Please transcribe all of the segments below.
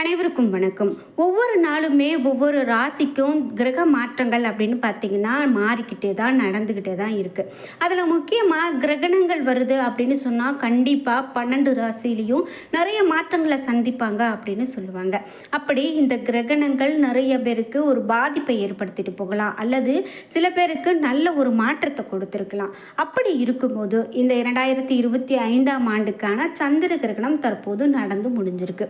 அனைவருக்கும் வணக்கம். ஒவ்வொரு நாளுமே ஒவ்வொரு ராசிக்கும் கிரக மாற்றங்கள் அப்படின்னு பார்த்தீங்கன்னா மாறிக்கிட்டே தான் நடந்துக்கிட்டே தான் இருக்குது அதில் முக்கியமாக கிரகணங்கள் வருது அப்படின்னு சொன்னால் கண்டிப்பாக பன்னெண்டு ராசிலையும் நிறைய மாற்றங்களை சந்திப்பாங்க அப்படின்னு சொல்லுவாங்க. அப்படி இந்த கிரகணங்கள் நிறைய பேருக்கு ஒரு பாதிப்பை ஏற்படுத்திட்டு போகலாம். அல்லது சில பேருக்கு நல்ல ஒரு மாற்றத்தை கொடுத்துருக்கலாம். அப்படி இருக்கும்போது இந்த இரண்டாயிரத்தி இருபத்தி ஐந்தாம் ஆண்டுக்கான சந்திர கிரகணம் தற்போது நடந்து முடிஞ்சிருக்கு.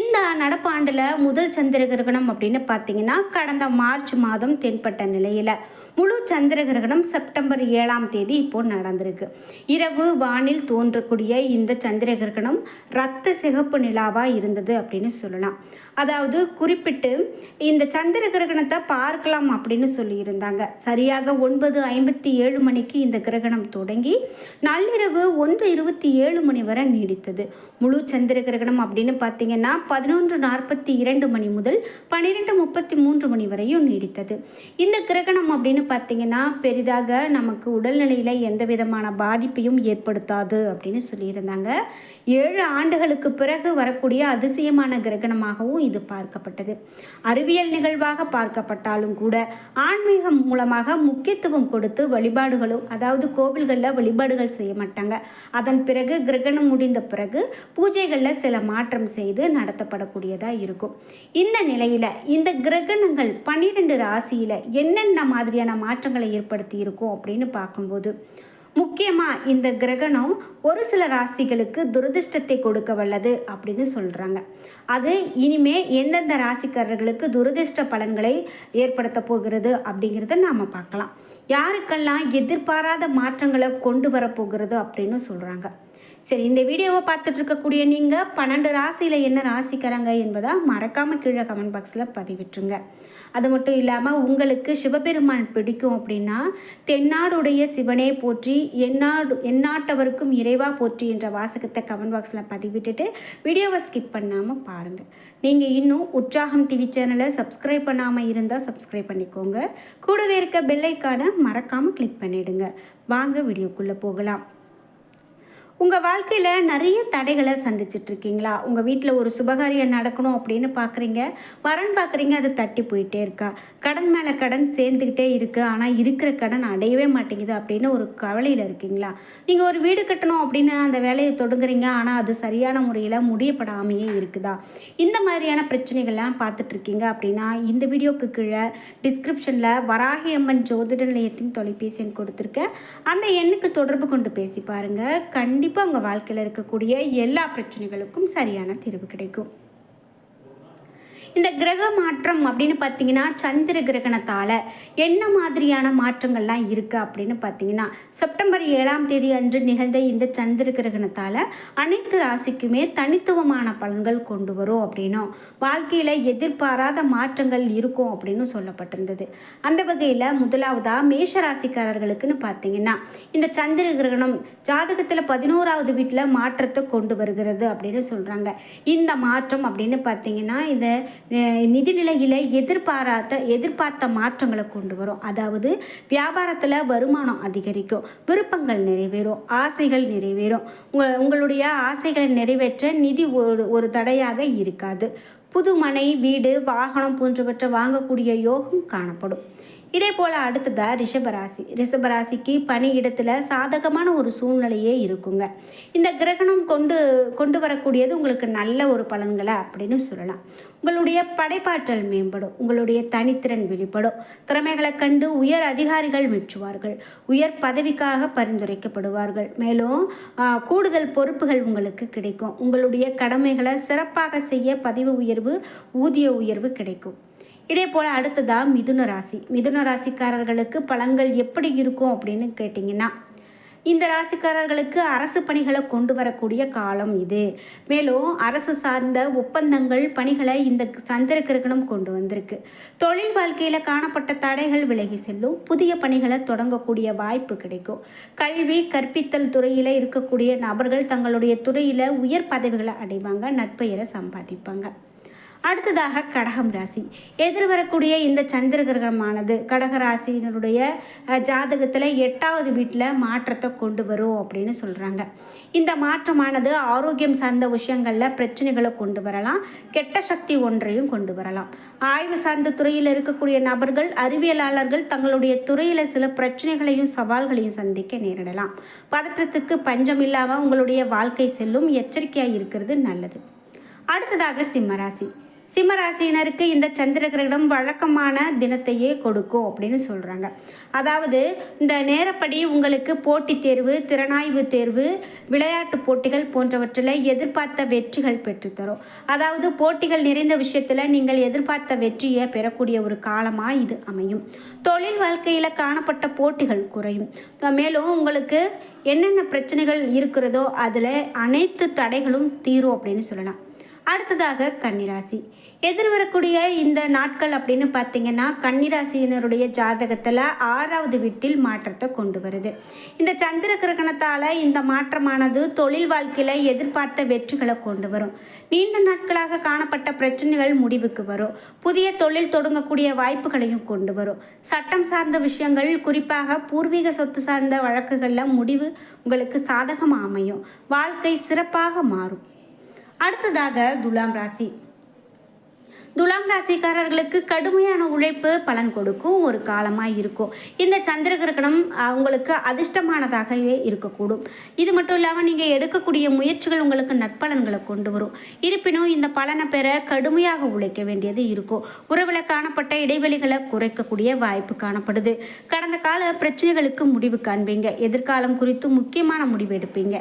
இந்த நடப்பாண்டில் முதல் சந்திர கிரகணம் அப்படின்னு பார்த்தீங்கன்னா கடந்த மார்ச் மாதம் தென்பட்ட நிலையில். முழு சந்திர கிரகணம் செப்டம்பர் ஏழாம் தேதி இப்போ நடந்திருக்கு. இரவு வானில் தோன்றக்கூடிய இந்த சந்திர கிரகணம் ரத்த சிகப்பு நிலாவாக இருந்தது அப்படின்னு சொல்லலாம். அதாவது குறிப்பிட்டு இந்த சந்திர கிரகணத்தை பார்க்கலாம் அப்படின்னு சொல்லியிருந்தாங்க. சரியாக ஒன்பது ஐம்பத்தி ஏழு மணிக்கு இந்த கிரகணம் தொடங்கி நள்ளிரவு ஒன்று இருபத்தி ஏழு மணி வரை நீடித்தது. முழு சந்திர கிரகணம் அப்படின்னு பார்த்தீங்கன்னா பதினொன்று நாற்பத்தி இரண்டு மணி முதல் பன்னிரெண்டு முப்பத்தி மூன்று மணி வரையும் நீடித்தது. இந்த கிரகணம் அப்படின்னு பார்த்தீங்கன்னா பெரிதாக நமக்கு உடல்நிலையில் எந்த விதமான பாதிப்பையும் ஏற்படுத்தாது அப்படின்னு சொல்லியிருந்தாங்க. ஏழு ஆண்டுகளுக்கு பிறகு வரக்கூடிய அதிசயமான கிரகணமாகவும் இது பார்க்கப்பட்டது. அறிவியல் நிகழ்வாக பார்க்கப்பட்டாலும் கூட ஆன்மீகம் மூலமாக முக்கியத்துவம் கொடுத்து வழிபாடுகளும் அதாவது கோவில்களில் வழிபாடுகள் செய்ய மாட்டாங்க. அதன் பிறகு கிரகணம் முடிந்த பிறகு பூஜைகளில் சில மாற்றம் செய்து நடத்தப்படக்கூடியதாக இருக்கும். இந்த நிலையில் இந்த கிரகணங்கள் பன்னிரெண்டு ராசியில் என்னென்ன மாதிரியான மாற்றங்களை ஏற்படுத்தி இருக்கும் அப்படின்னு பார்க்கும்போது முக்கியமாக இந்த கிரகணம் ஒரு சில ராசிகளுக்கு துரதிர்ஷ்டத்தை கொடுக்க வல்லது அப்படின்னு சொல்கிறாங்க அது இனிமே எந்தெந்த ராசிக்காரர்களுக்கு துரதிர்ஷ்ட பலன்களை ஏற்படுத்த போகிறது அப்படிங்கிறத நாம் பார்க்கலாம். யாருக்கெல்லாம் எதிர்பாராத மாற்றங்களை கொண்டு வரப்போகிறது அப்படின்னு சொல்கிறாங்க சரி இந்த வீடியோவை பார்த்துட்டு இருக்கக்கூடிய நீங்கள் பன்னெண்டு ராசியில் என்ன ராசிக்கிறாங்க என்பதை மறக்காமல் கீழே கமெண்ட் பாக்ஸில் பதிவிட்டுருங்க. அது மட்டும் இல்லாமல் உங்களுக்கு சிவபெருமான் பிடிக்கும் அப்படின்னா தென்னாடுடைய சிவனே போற்றி எந்நாடு எந்நாட்டவருக்கும் இறைவா போற்றி என்ற வாசகத்தை கமெண்ட் பாக்ஸில் பதிவிட்டுட்டு வீடியோவை ஸ்கிப் பண்ணாமல் பாருங்கள் நீங்கள் இன்னும் உற்சாகம் டிவி சேனலை சப்ஸ்கிரைப் பண்ணாமல் இருந்தால் சப்ஸ்கிரைப் பண்ணிக்கோங்க. கூடவே இருக்க பெல்லைக்கான மறக்காமல் கிளிக் பண்ணிவிடுங்க வாங்க வீடியோக்குள்ளே போகலாம். உங்கள் வாழ்க்கையில் நிறைய தடைகளை சந்திச்சிட்ருக்கீங்களா உங்கள் வீட்டில் ஒரு சுபகாரியம் நடக்கணும் அப்படின்னு பார்க்குறீங்க வரன் பார்க்குறீங்க அது தட்டி போயிட்டே இருக்கா? கடன் மேலே கடன் சேர்ந்துக்கிட்டே இருக்குது ஆனால் இருக்கிற கடன் அடையவே மாட்டேங்குது அப்படின்னு ஒரு கவலையில் இருக்கீங்களா? நீங்கள் ஒரு வீடு கட்டணும் அப்படின்னு அந்த வேலையை தொடங்குறீங்க. ஆனால் அது சரியான முறையில் முடியப்படாமையே இருக்குதா? இந்த மாதிரியான பிரச்சனைகள்லாம் பார்த்துட்ருக்கீங்க அப்படின்னா இந்த வீடியோக்கு கீழே டிஸ்கிரிப்ஷனில் வராகி அம்மன் ஜோதிட நிலையத்தின் தொலைபேசி எண் கொடுத்துருக்கேன். அந்த எண்ணுக்கு தொடர்பு கொண்டு பேசி பாருங்கள் கண்டிப்பாக உங்கள் வாழ்க்கையில் இருக்கக்கூடிய எல்லா பிரச்சனைகளுக்கும் சரியான தீர்வு கிடைக்கும். இந்த கிரக மாற்றம் அப்படின்னு பார்த்தீங்கன்னா சந்திர கிரகணத்தால் என்ன மாதிரியான மாற்றங்கள்லாம் இருக்குது அப்படின்னு பார்த்தீங்கன்னா செப்டம்பர் ஏழாம் தேதி அன்று நிகழ்ந்த இந்த சந்திர கிரகணத்தால் அனைத்து ராசிக்குமே தனித்துவமான பலன்கள் கொண்டு வரும் அப்படின்னும் வாழ்க்கையில் எதிர்பாராத மாற்றங்கள் இருக்கும் அப்படின்னு சொல்லப்பட்டிருந்தது. அந்த வகையில் முதலாவதாக மேஷ ராசிக்காரர்களுக்குன்னு பார்த்தீங்கன்னா இந்த சந்திர கிரகணம் ஜாதகத்தில் பதினோராவது வீட்டில் மாற்றத்தை கொண்டு வருகிறது அப்படின்னு சொல்கிறாங்க இந்த மாற்றம் அப்படின்னு பார்த்தீங்கன்னா இந்த நிதிநிலையில் எதிர்பாராத எதிர்பார்த்த மாற்றங்களை கொண்டு வரும். அதாவது வியாபாரத்தில் வருமானம் அதிகரிக்கும் விருப்பங்கள் நிறைவேறும் ஆசைகள் நிறைவேறும். உங்கள் உங்களுடைய ஆசைகளை நிறைவேற்ற நிதி ஒரு ஒரு தடையாக இருக்காது. புது மனை வீடு வாகனம் போன்றவற்றை வாங்கக்கூடிய யோகம் காணப்படும். இதே போல் அடுத்ததாக ரிஷபராசி ரிஷபராசிக்கு பணியிடத்தில் சாதகமான ஒரு சூழ்நிலையே இருக்குங்க. இந்த கிரகணம் கொண்டு கொண்டு வரக்கூடியது உங்களுக்கு நல்ல ஒரு பலன்களை அப்படின்னு சொல்லலாம். உங்களுடைய படைப்பாற்றல் மேம்படும். உங்களுடைய தனித்திறன் வெளிப்படும். திறமைகளை கண்டு உயர் அதிகாரிகள் மெச்சுவார்கள். உயர் பதவிக்காக பரிந்துரைக்கப்படுவார்கள். மேலும் கூடுதல் பொறுப்புகள் உங்களுக்கு கிடைக்கும். உங்களுடைய கடமைகளை சிறப்பாக செய்ய பதிவு உயர்வு ஊதிய உயர்வு கிடைக்கும். இதே போல் அடுத்ததாக மிதுன ராசி. மிதுன ராசிக்காரர்களுக்கு பலன்கள் எப்படி இருக்கும் அப்படின்னு கேட்டிங்கன்னா இந்த ராசிக்காரர்களுக்கு அரசு பணிகளை கொண்டு வரக்கூடிய காலம் இது. மேலும் அரசு சார்ந்த ஒப்பந்தங்கள் பணிகளை இந்த சந்திர கிரகணம் கொண்டு வந்திருக்கு. தொழில் வாழ்க்கையில் காணப்பட்ட தடைகள் விலகி செல்லும். புதிய பணிகளை தொடங்கக்கூடிய வாய்ப்பு கிடைக்கும். கல்வி கற்பித்தல் துறையில் இருக்கக்கூடிய நபர்கள் தங்களுடைய துறையில் உயர் பதவிகளை அடைவாங்க நட்பெயரை சம்பாதிப்பாங்க. அடுத்ததாக கடகம் ராசி. எதிர்வரக்கூடிய இந்த சந்திரகிரகமானது கடக ராசியினருடைய ஜாதகத்தில் எட்டாவது வீட்டில் மாற்றத்தை கொண்டு வரும் அப்படின்னு சொல்கிறாங்க இந்த மாற்றமானது ஆரோக்கியம் சார்ந்த விஷயங்களில் பிரச்சனைகளை கொண்டு வரலாம். கெட்ட சக்தி ஒன்றையும் கொண்டு வரலாம். ஆய்வு சார்ந்த துறையில் இருக்கக்கூடிய நபர்கள் அறிவியலாளர்கள் தங்களுடைய துறையில் சில பிரச்சனைகளையும் சவால்களையும் சந்திக்க நேரிடலாம். பதற்றத்துக்கு பஞ்சம் இல்லாமல் உங்களுடைய வாழ்க்கை செல்லும் எச்சரிக்கையாக இருக்கிறது நல்லது. அடுத்ததாக சிம்மராசி சிம்மராசியினருக்கு இந்த சந்திர கிரகணம் வழக்கமான தினத்தையே கொடுக்கும் அப்படின்னு சொல்கிறாங்க அதாவது இந்த நேரப்படி உங்களுக்கு போட்டித் தேர்வு திறனாய்வு தேர்வு விளையாட்டு போட்டிகள் போன்றவற்றில் எதிர்பார்த்த வெற்றிகள் பெற்றுத்தரும். அதாவது போட்டிகள் நிறைந்த விஷயத்தில் நீங்கள் எதிர்பார்த்த வெற்றியை பெறக்கூடிய ஒரு காலமாக இது அமையும். தொழில் வாழ்க்கையில் காணப்பட்ட போட்டிகள் குறையும். மேலும் உங்களுக்கு என்னென்ன பிரச்சனைகள் இருக்கிறதோ அதில் அனைத்து தடைகளும் தீரும் அப்படின்னு சொல்லலாம். அடுத்ததாக கன்னிராசி. எதிர்வரக்கூடிய இந்த நாட்கள் அப்படின்னு பார்த்தீங்கன்னா கன்னிராசியினருடைய ஜாதகத்தில் ஆறாவது வீட்டில் மாற்றத்தை கொண்டு வருது. இந்த சந்திர கிரகணத்தால் இந்த மாற்றமானது தொழில் வாழ்க்கையில் எதிர்பார்த்த வெற்றிகளை கொண்டு வரும். நீண்ட நாட்களாக காணப்பட்ட பிரச்சனைகள் முடிவுக்கு வரும். புதிய தொழில் தொடங்கக்கூடிய வாய்ப்புகளையும் கொண்டு வரும். சட்டம் சார்ந்த விஷயங்கள் குறிப்பாக பூர்வீக சொத்து சார்ந்த வழக்குகளில் முடிவு உங்களுக்கு சாதகமாக அமையும். வாழ்க்கை சிறப்பாக மாறும். அடுத்ததாக துலாம் ராசி. துலாம் ராசிக்காரர்களுக்கு கடுமையான உழைப்பு பலன் கொடுக்கும் ஒரு காலமாக இருக்கும். இந்த சந்திர கிரகணம் உங்களுக்கு அதிர்ஷ்டமானதாகவே இருக்கக்கூடும். இது மட்டும் இல்லாமல் நீங்கள் எடுக்கக்கூடிய முயற்சிகள் உங்களுக்கு நற்பலன்களை கொண்டு வரும். இருப்பினும் இந்த பலனை பெற கடுமையாக உழைக்க வேண்டியது இருக்கும். உறவில் காணப்பட்ட இடைவெளிகளை குறைக்கக்கூடிய வாய்ப்பு காணப்படுது. கடந்த கால பிரச்சனைகளுக்கு முடிவு காண்பீங்க. எதிர்காலம் குறித்து முக்கியமான முடிவு எடுப்பீங்க.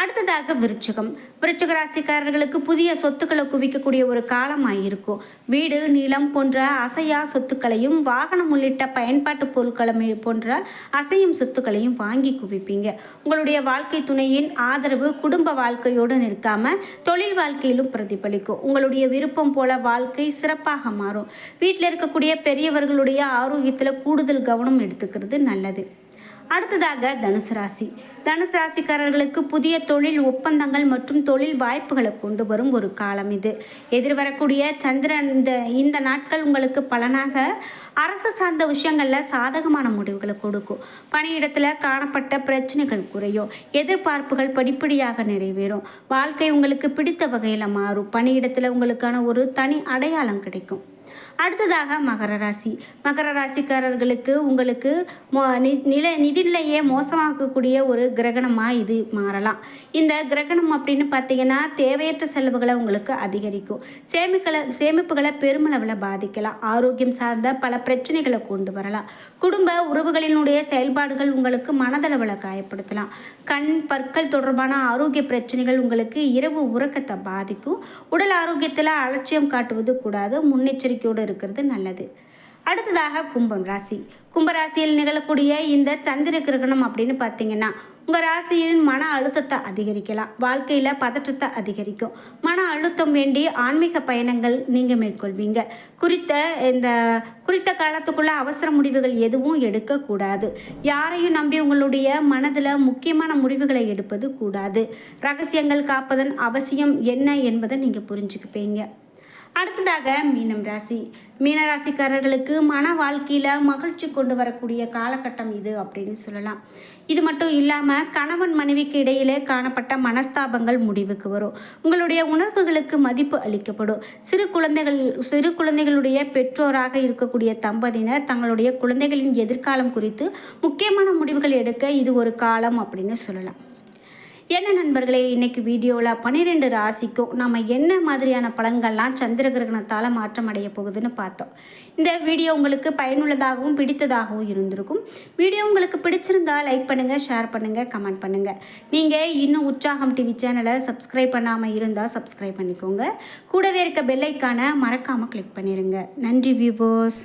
அடுத்ததாக விருச்சிகம் விருட்சக ராசிக்காரர்களுக்கு புதிய சொத்துக்களை குவிக்கக்கூடிய ஒரு காலமாக இருக்கும் வீடு நிலம் போன்ற அசையா சொத்துக்களையும் வாகனம் உள்ளிட்ட பயன்பாட்டு பொருட்களை போன்ற அசையும் சொத்துக்களையும் வாங்கி குவிப்பீங்க. உங்களுடைய வாழ்க்கை துணையின் ஆதரவு குடும்ப வாழ்க்கையோடு நிற்காம தொழில் வாழ்க்கையிலும் பிரதிபலிக்கும். உங்களுடைய விருப்பம் போல வாழ்க்கை சிறப்பாக மாறும். வீட்டில் இருக்கக்கூடிய பெரியவர்களுடைய ஆரோக்கியத்தில் கூடுதல் கவனம் எடுத்துக்கிறது நல்லது. அடுத்ததாக தனுசு ராசி. தனுசு ராசிக்காரர்களுக்கு புதிய தொழில் ஒப்பந்தங்கள் மற்றும் தொழில் வாய்ப்புகளை கொண்டு வரும் ஒரு காலம் இது. எதிர்வரக்கூடிய சந்திரன் இந்த இந்த நாட்கள் உங்களுக்கு பலனாக அரசு சார்ந்த விஷயங்களில் சாதகமான முடிவுகளை கொடுக்கும். பணியிடத்தில் காணப்பட்ட பிரச்சனைகள் குறையும். எதிர்பார்ப்புகள் படிப்படியாக நிறைவேறும். வாழ்க்கை உங்களுக்கு பிடித்த வகையில் மாறும். பணியிடத்தில் உங்களுக்கான ஒரு தனி அடையாளம் கிடைக்கும். அடுத்ததாக மகர ராசி. மகர ராசிக்காரர்களுக்கு உங்களுக்கு மோ நி- நில நிதிநிலையே மோசமாக்கக்கூடிய ஒரு கிரகணமாக இது மாறலாம். இந்த கிரகணம் அப்படின்னு பார்த்தீங்கன்னா தேவையற்ற செலவுகளை உங்களுக்கு அதிகரிக்கும். சேமிக்களை சேமிப்புகளை பெருமளவில் பாதிக்கலாம். ஆரோக்கியம் சார்ந்த பல பிரச்சனைகளை கொண்டு வரலாம். குடும்ப உறவுகளினுடைய செயல்பாடுகள் உங்களுக்கு மனதளவில் காயப்படுத்தலாம். கண் பற்கள் தொடர்பான ஆரோக்கிய பிரச்சனைகள் உங்களுக்கு இரவு உறக்கத்தை பாதிக்கும். உடல் ஆரோக்கியத்தில் அலட்சியம் காட்டுவது கூடாது. நம்பிக்கையோடு இருக்கிறது நல்லது. அடுத்ததாக கும்பம் ராசி. கும்பராசியில் நிகழக்கூடிய இந்த சந்திர கிரகணம் அப்படின்னு பார்த்தீங்கன்னா உங்கள் ராசியின் மன அழுத்தத்தை அதிகரிக்கலாம். வாழ்க்கையில் பதற்றத்தை அதிகரிக்கும். மன அழுத்தம் வேண்டி ஆன்மீக பயணங்கள் நீங்கள் மேற்கொள்வீங்க. குறித்த இந்த குறித்த காலத்துக்குள்ளே அவசர முடிவுகள் எதுவும் எடுக்கக்கூடாது. யாரையும் நம்பி உங்களுடைய மனதில் முக்கியமான முடிவுகளை எடுப்பது கூடாது. ரகசியங்கள் காப்பதன் அவசியம் என்ன என்பதை நீங்கள் புரிஞ்சுக்குப்பீங்க. அடுத்ததாக மீனம் ராசி. மீன ராசிக்காரர்களுக்கு மன வாழ்க்கையில் மகிழ்ச்சி கொண்டு வரக்கூடிய காலகட்டம் இது அப்படின்னு சொல்லலாம். இது மட்டும் இல்லாமல் கணவன் மனைவிக்கு இடையிலே காணப்பட்ட மனஸ்தாபங்கள் முடிவுக்கு வரும். உங்களுடைய உணர்வுகளுக்கு மதிப்பு அளிக்கப்படும். சிறு குழந்தைகள் சிறு குழந்தைகளுடைய பெற்றோராக இருக்கக்கூடிய தம்பதியினர் தங்களுடைய குழந்தைகளின் எதிர்காலம் குறித்து முக்கியமான முடிவுகள் எடுக்க இது ஒரு காலம் அப்படின்னு சொல்லலாம். என்ன நண்பர்களே இன்னைக்கு வீடியோவில் பன்னிரெண்டு ராசிக்கும் நம்ம என்ன மாதிரியான பலன்கள்லாம் சந்திர கிரகணத்தால் மாற்றம் அடைய போகுதுன்னு பார்த்தோம். இந்த வீடியோ உங்களுக்கு பயனுள்ளதாகவும் பிடித்ததாகவும் இருந்திருக்கும். வீடியோ உங்களுக்கு பிடிச்சிருந்தா லைக் பண்ணுங்கள் ஷேர் பண்ணுங்கள் கமெண்ட் பண்ணுங்கள் நீங்கள் இன்னும் உற்சாகம் டிவி சேனலை சப்ஸ்கிரைப் பண்ணாமல் இருந்தால் சப்ஸ்கிரைப் பண்ணிக்கோங்க. கூடவே இருக்க பெல்லைக்கான மறக்காமல் கிளிக் பண்ணிடுங்க நன்றி வியூபோஸ்